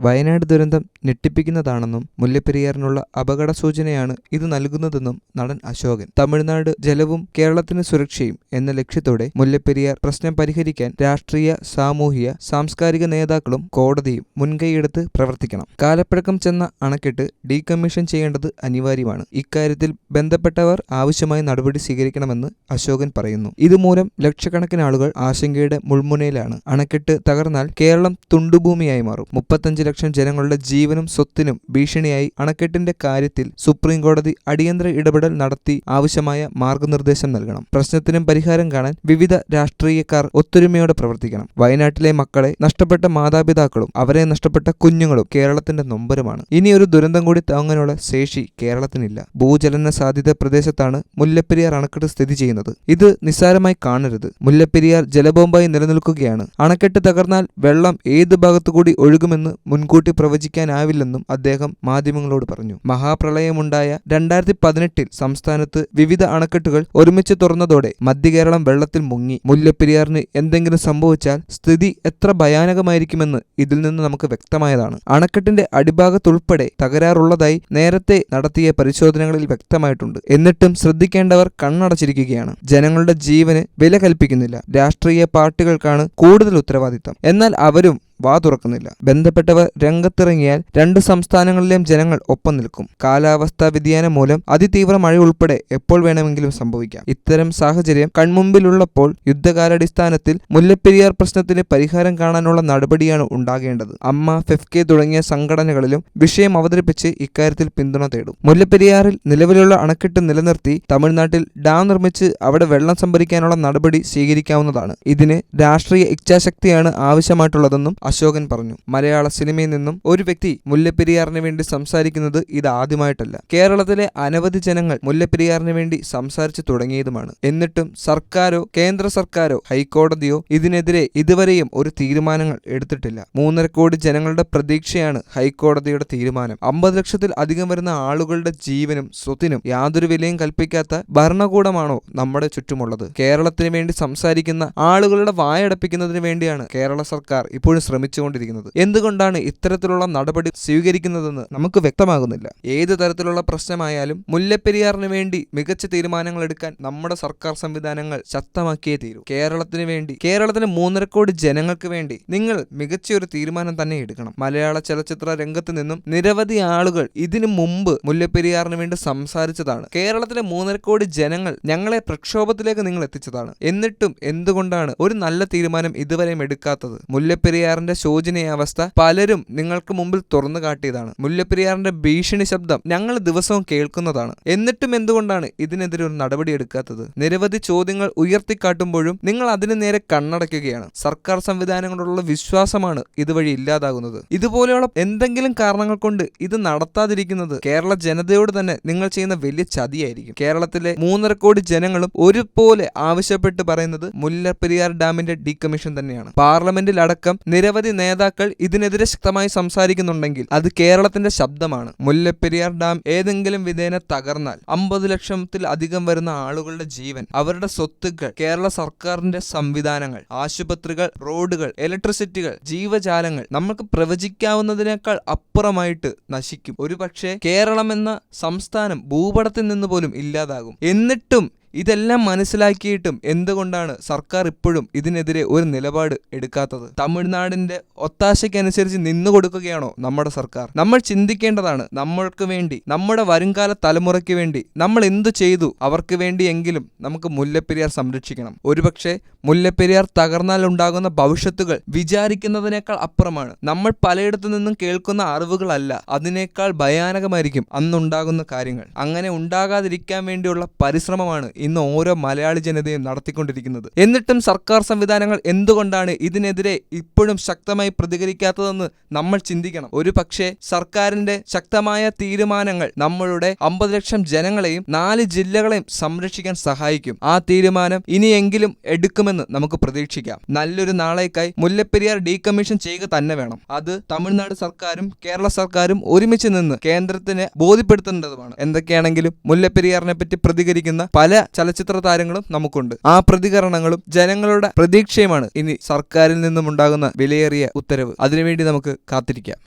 വയനാട് ദുരന്തം ഞെട്ടിപ്പിക്കുന്നതാണെന്നും മുല്ലപ്പെരിയാറിനുള്ള അപകട സൂചനയാണ് ഇത് നൽകുന്നതെന്നും നടൻ അശോകൻ. തമിഴ്നാട് ജലവും കേരളത്തിന് സുരക്ഷയും എന്ന ലക്ഷ്യത്തോടെ മുല്ലപ്പെരിയാർ പ്രശ്നം പരിഹരിക്കാൻ രാഷ്ട്രീയ സാമൂഹിക സാംസ്കാരിക നേതാക്കളും കോടതിയും മുൻകൈയെടുത്ത് പ്രവർത്തിക്കണം. കാലപ്പഴക്കം ചെന്ന അണക്കെട്ട് ഡീകമ്മീഷൻ ചെയ്യേണ്ടത് അനിവാര്യമാണ്. ഇക്കാര്യത്തിൽ ബന്ധപ്പെട്ടവർ ആവശ്യമായ നടപടി സ്വീകരിക്കണമെന്ന് അശോകൻ പറയുന്നു. ഇതുമൂലം ലക്ഷക്കണക്കിന് ആളുകൾ ആശങ്കയുടെ മുൾമുനയിലാണ്. അണക്കെട്ട് തകർന്നാൽ കേരളം തുണ്ടുഭൂമിയായി മാറും. മുപ്പത്തഞ്ച് ലക്ഷം ജനങ്ങളുടെ ജീവനും സ്വത്തിനും ഭീഷണിയായി അണക്കെട്ടിന്റെ കാര്യത്തിൽ സുപ്രീം കോടതി അടിയന്തര ഇടപെടൽ നടത്തി ആവശ്യമായ മാർഗനിർദ്ദേശം നൽകണം. പ്രശ്നത്തിനും പരിഹാരം കാണാൻ വിവിധ രാഷ്ട്രീയക്കാർ ഒത്തൊരുമയോടെ പ്രവർത്തിക്കണം. വയനാട്ടിലെ മക്കളെ നഷ്ടപ്പെട്ട മാതാപിതാക്കളും അവരെ നഷ്ടപ്പെട്ട കുഞ്ഞുങ്ങളും കേരളത്തിന്റെ നൊമ്പരമാണ്. ഇനിയൊരു ദുരന്തം കൂടി താങ്ങാനുള്ള ശേഷി കേരളത്തിനില്ല. ഭൂചലന സാധ്യത പ്രദേശത്താണ് മുല്ലപ്പെരിയാർ അണക്കെട്ട് സ്ഥിതി ചെയ്യുന്നത്. ഇത് നിസ്സാരമായി കാണരുത്. മുല്ലപ്പെരിയാർ ജലബോംബായി നിലനിൽക്കുകയാണ്. അണക്കെട്ട് തകർന്നാൽ വെള്ളം ഏത് ഭാഗത്തുകൂടി ഒഴുകുമെന്ന് മുൻകൂട്ടി പ്രവചിക്കാനാവില്ലെന്നും അദ്ദേഹം മാധ്യമങ്ങളോട് പറഞ്ഞു. മഹാപ്രളയമുണ്ടായ രണ്ടായിരത്തി പതിനെട്ടിൽ സംസ്ഥാനത്ത് വിവിധ അണക്കെട്ടുകൾ ഒരുമിച്ച് തുറന്നതോടെ മധ്യകേരളം വെള്ളത്തിൽ മുങ്ങി. മുല്ലപ്പെരിയാറിന് എന്തെങ്കിലും സംഭവിച്ചാൽ സ്ഥിതി എത്ര ഭയാനകമായിരിക്കുമെന്ന് ഇതിൽ നിന്ന് നമുക്ക് വ്യക്തമായതാണ്. അണക്കെട്ടിന്റെ അടിഭാഗത്തുൾപ്പെടെ തകരാറുള്ളതായി നേരത്തെ നടത്തിയ പരിശോധനകളിൽ വ്യക്തമായിട്ടുണ്ട്. എന്നിട്ടും ശ്രദ്ധിക്കേണ്ടവർ കണ്ണടച്ചിരിക്കുകയാണ്. ജനങ്ങളുടെ ജീവന് വില കൽപ്പിക്കുന്നില്ല. രാഷ്ട്രീയ പാർട്ടികൾക്കാണ് കൂടുതൽ ഉത്തരവാദിത്തം. എന്നാൽ അവരും വാ തുറക്കുന്നില്ല. ബന്ധപ്പെട്ടവർ രംഗത്തിറങ്ങിയാൽ രണ്ട് സംസ്ഥാനങ്ങളിലെയും ജനങ്ങൾ ഒപ്പം നിൽക്കും. കാലാവസ്ഥാ വ്യതിയാനം മൂലം അതിതീവ്ര മഴ ഉൾപ്പെടെ എപ്പോൾ വേണമെങ്കിലും സംഭവിക്കാം. ഇത്തരം സാഹചര്യം കൺമുമ്പിലുള്ളപ്പോൾ യുദ്ധകാലാടിസ്ഥാനത്തിൽ മുല്ലപ്പെരിയാർ പ്രശ്നത്തിന് പരിഹാരം കാണാനുള്ള നടപടിയാണ് ഉണ്ടാകേണ്ടത്. അമ്മ ഫെഫ്കെ തുടങ്ങിയ സംഘടനകളിലും വിഷയം അവതരിപ്പിച്ച് ഇക്കാര്യത്തിൽ പിന്തുണ തേടും. മുല്ലപ്പെരിയാറിൽ നിലവിലുള്ള അണക്കെട്ട് നിലനിർത്തി തമിഴ്നാട്ടിൽ ഡാം നിർമ്മിച്ച് അവിടെ വെള്ളം സംഭരിക്കാനുള്ള നടപടി സ്വീകരിക്കാവുന്നതാണ്. ഇതിന് രാഷ്ട്രീയ ഇച്ഛാശക്തിയാണ് ആവശ്യമായിട്ടുള്ളതെന്നും അശോകൻ പറഞ്ഞു. മലയാള സിനിമയിൽ നിന്നും ഒരു വ്യക്തി മുല്ലപ്പെരിയാറിന് വേണ്ടി സംസാരിക്കുന്നത് ഇത് ആദ്യമായിട്ടല്ല. കേരളത്തിലെ അനവധി ജനങ്ങൾ മുല്ലപ്പെരിയാറിന് വേണ്ടി സംസാരിച്ചു തുടങ്ങിയതുമാണ്. എന്നിട്ടും സർക്കാരോ കേന്ദ്ര സർക്കാരോ ഹൈക്കോടതിയോ ഇതിനെതിരെ ഇതുവരെയും ഒരു തീരുമാനങ്ങൾ എടുത്തിട്ടില്ല. മൂന്നര കോടി ജനങ്ങളുടെ പ്രതീക്ഷയാണ് ഹൈക്കോടതിയുടെ തീരുമാനം. അമ്പത് ലക്ഷത്തിൽ അധികം വരുന്ന ആളുകളുടെ ജീവനും സ്വത്തിനും യാതൊരു വിലയും കൽപ്പിക്കാത്ത ഭരണകൂടമാണോ നമ്മുടെ ചുറ്റുമുള്ളത്? കേരളത്തിന് വേണ്ടി സംസാരിക്കുന്ന ആളുകളുടെ വായടപ്പിക്കുന്നതിന് വേണ്ടിയാണ് കേരള സർക്കാർ ഇപ്പോഴും ശ്രമിച്ചുകൊണ്ടിരിക്കുന്നത് എന്തുകൊണ്ടാണ് ഇത്തരത്തിലുള്ള നടപടി സ്വീകരിക്കുന്നതെന്ന് നമുക്ക് വ്യക്തമാകുന്നില്ല. ഏത് തരത്തിലുള്ള പ്രശ്നമായാലും മുല്ലപ്പെരിയാറിന് വേണ്ടി മികച്ച തീരുമാനങ്ങൾ എടുക്കാൻ നമ്മുടെ സർക്കാർ സംവിധാനങ്ങൾ ശക്തമാക്കിയേ തീരൂ. കേരളത്തിന് വേണ്ടി കേരളത്തിന് മൂന്നര കോടി ജനങ്ങൾക്ക് വേണ്ടി നിങ്ങൾ മികച്ച ഒരു തീരുമാനം തന്നെ എടുക്കണം. മലയാള ചലച്ചിത്ര രംഗത്ത് നിന്നും നിരവധി ആളുകൾ ഇതിനു മുമ്പ് മുല്ലപ്പെരിയാറിന് വേണ്ടി സംസാരിച്ചതാണ്. കേരളത്തിലെ മൂന്നര കോടി ജനങ്ങൾ ഞങ്ങളെ പ്രക്ഷോഭത്തിലേക്ക് നിങ്ങൾ എത്തിച്ചതാണ്. എന്നിട്ടും എന്തുകൊണ്ടാണ് ഒരു നല്ല തീരുമാനം ഇതുവരെയും എടുക്കാത്തത്? മുല്ലപ്പെരിയാറിന്റെ ശോചനീയാവസ്ഥ പലരും നിങ്ങൾക്ക് മുമ്പിൽ തുറന്നു കാട്ടിയതാണ്. മുല്ലപ്പെരിയാറിന്റെ ഭീഷണി ശബ്ദം ഞങ്ങൾ ദിവസവും കേൾക്കുന്നതാണ്. എന്നിട്ടും എന്തുകൊണ്ടാണ് ഇതിനെതിരെ ഒരു നടപടി എടുക്കാത്തത്? നിരവധി ചോദ്യങ്ങൾ ഉയർത്തിക്കാട്ടുമ്പോഴും നിങ്ങൾ അതിനു നേരെ കണ്ണടയ്ക്കുകയാണ്. സർക്കാർ സംവിധാനങ്ങളോടുള്ള വിശ്വാസമാണ് ഇതുവഴി ഇല്ലാതാകുന്നത്. ഇതുപോലെയുള്ള എന്തെങ്കിലും കാരണങ്ങൾ കൊണ്ട് ഇത് നടത്താതിരിക്കുന്നത് കേരള ജനതയോട് തന്നെ നിങ്ങൾ ചെയ്യുന്ന വലിയ ചതിയായിരിക്കും. കേരളത്തിലെ മൂന്നര കോടി ജനങ്ങളും ഒരുപോലെ ആവശ്യപ്പെട്ട് പറയുന്നത് മുല്ലപ്പെരിയാർ ഡാമിന്റെ ഡീകമ്മീഷൻ തന്നെയാണ്. പാർലമെന്റിൽ അടക്കം നിരവധി നേതാക്കൾ ഇതിനെതിരെ ശക്തമായി സംസാരിക്കുന്നുണ്ടെങ്കിൽ അത് കേരളത്തിന്റെ ശബ്ദമാണ്. മുല്ലപ്പെരിയാർ ഡാം ഏതെങ്കിലും വിധേന തകർന്നാൽ അമ്പത് ലക്ഷത്തിൽ അധികം വരുന്ന ആളുകളുടെ ജീവൻ അവരുടെ സ്വത്തുക്കൾ കേരള സർക്കാരിന്റെ സംവിധാനങ്ങൾ ആശുപത്രികൾ റോഡുകൾ ഇലക്ട്രിസിറ്റികൾ ജീവജാലങ്ങൾ നമുക്ക് പ്രവചിക്കാവുന്നതിനേക്കാൾ അപ്പുറമായിട്ട് നശിക്കും. ഒരുപക്ഷെ കേരളം എന്ന സംസ്ഥാനം ഭൂപടത്തിൽ നിന്ന് പോലും ഇല്ലാതാകും. എന്നിട്ടും ഇതെല്ലാം മനസ്സിലാക്കിയിട്ടും എന്തുകൊണ്ടാണ് സർക്കാർ ഇപ്പോഴും ഇതിനെതിരെ ഒരു നിലപാട് എടുക്കാത്തത്? തമിഴ്നാടിന്റെ ഒത്താശയ്ക്കനുസരിച്ച് നിന്നു കൊടുക്കുകയാണോ നമ്മുടെ സർക്കാർ? നമ്മൾ ചിന്തിക്കേണ്ടതാണ് നമ്മൾക്ക് വേണ്ടി നമ്മുടെ വരുംകാല തലമുറയ്ക്ക് വേണ്ടി നമ്മൾ എന്തു ചെയ്തു അവർക്ക് വേണ്ടിയെങ്കിലും നമുക്ക് മുല്ലപ്പെരിയാർ സംരക്ഷിക്കണം. ഒരുപക്ഷെ മുല്ലപ്പെരിയാർ തകർന്നാൽ ഉണ്ടാകുന്ന ഭവിഷ്യത്തുകൾ വിചാരിക്കുന്നതിനേക്കാൾ അപ്പുറമാണ്. നമ്മൾ പലയിടത്തു നിന്നും കേൾക്കുന്ന അറിവുകളല്ല അതിനേക്കാൾ ഭയാനകമായിരിക്കും അന്നുണ്ടാകുന്ന കാര്യങ്ങൾ. അങ്ങനെ ഉണ്ടാകാതിരിക്കാൻ വേണ്ടിയുള്ള പരിശ്രമമാണ് ഇന്ന് ഓരോ മലയാളി ജനതയും നടത്തിക്കൊണ്ടിരിക്കുന്നത്. എന്നിട്ടും സർക്കാർ സംവിധാനങ്ങൾ എന്തുകൊണ്ടാണ് ഇതിനെതിരെ ഇപ്പോഴും ശക്തമായി പ്രതികരിക്കാത്തതെന്ന് നമ്മൾ ചിന്തിക്കണം. ഒരു പക്ഷേ സർക്കാരിന്റെ ശക്തമായ തീരുമാനങ്ങൾ നമ്മളുടെ അമ്പത് ലക്ഷം ജനങ്ങളെയും നാല് ജില്ലകളെയും സംരക്ഷിക്കാൻ സഹായിക്കും. ആ തീരുമാനം ഇനിയെങ്കിലും എടുക്കുമെന്ന് നമുക്ക് പ്രതീക്ഷിക്കാം. നല്ലൊരു നാളേക്കായി മുല്ലപ്പെരിയാർ ഡീകമ്മീഷൻ ചെയ്യുക തന്നെ വേണം. അത് തമിഴ്നാട് സർക്കാരും കേരള സർക്കാരും ഒരുമിച്ച് നിന്ന് കേന്ദ്രത്തിന് ബോധ്യപ്പെടുത്തേണ്ടതുമാണ്. എന്തൊക്കെയാണെങ്കിലും മുല്ലപ്പെരിയാറിനെ പറ്റി പ്രതികരിക്കുന്ന പല ചലച്ചിത്ര താരങ്ങളും നമുക്കുണ്ട്. ആ പ്രതികരണങ്ങളും ജനങ്ങളുടെ പ്രതീക്ഷയുമാണ്. ഇനി സർക്കാരിൽ നിന്നും ഉണ്ടാകുന്ന വിലയേറിയ ഉത്തരവ്. അതിനുവേണ്ടി നമുക്ക് കാത്തിരിക്കാം.